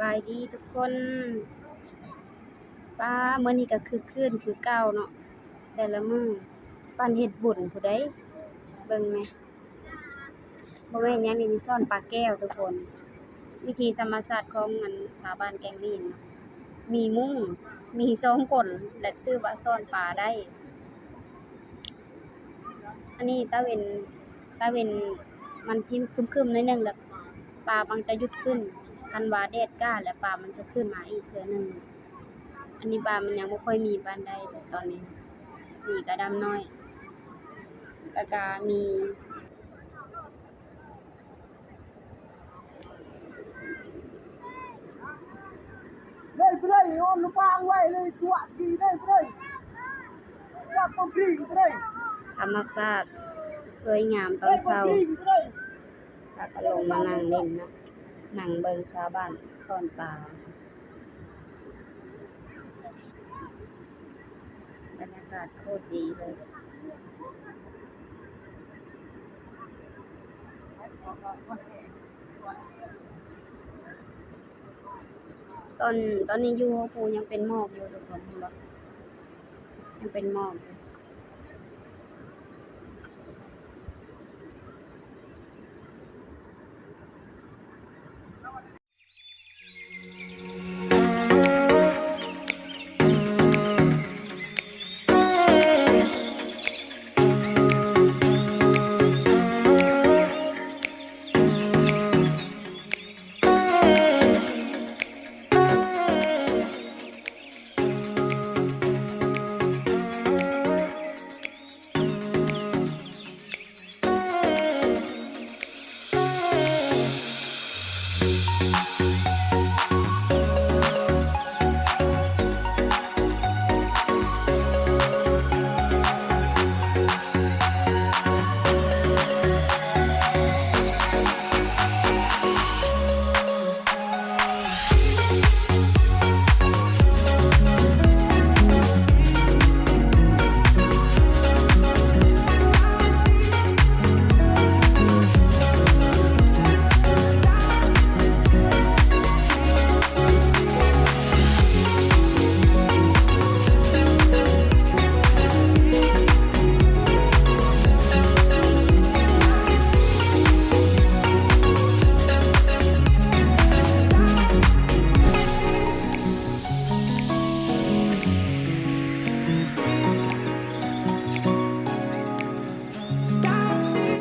บายดีทุกคนป้าเมื้อนี้ก็คือคืนคือเก่าเนาะแต่ละมื้อปันเฮ็ดบุญผู้ใดเบิ่งแหมบ่แม่นหยังนี่มีซ่อนปลาแก้วทุกคน วิธีธรรมชาติของมันชาบานแกงลีนมีมุ้งมีสองคนและถือว่าซ่อนปลาได้ อันนี้ตาเวนตาเวนมันชิมคึมๆนิดนึงแล้วปลามันจะยุดขึ้น คันว่าแดดกล้าแล้วปลามันจะขึ้นมาอีกเทื่อหนึงอันนี้ปลามันยังบ่ค่อยมีปานใดแต่ตอนนี้มีกระดำน้อยแล้วก็มี đây cái đây ôm nó quang quay lên chuột gì đây cái đây quạt con kỳ cái đây ธรรมชาติสวยงามตอน đây เช้า con kỳ cái đây แล้วก็ลงมานั่งเล่นเนาะนั่งเบิ่งชาวบ้านซ่อนปลาบรรยากาศโคตรดีเลยตอนตอนนี้ยู่หัวภูยังเป็นหมอกอยู่ทุกคนเห็นบ่ยังเป็นหมอกอยู่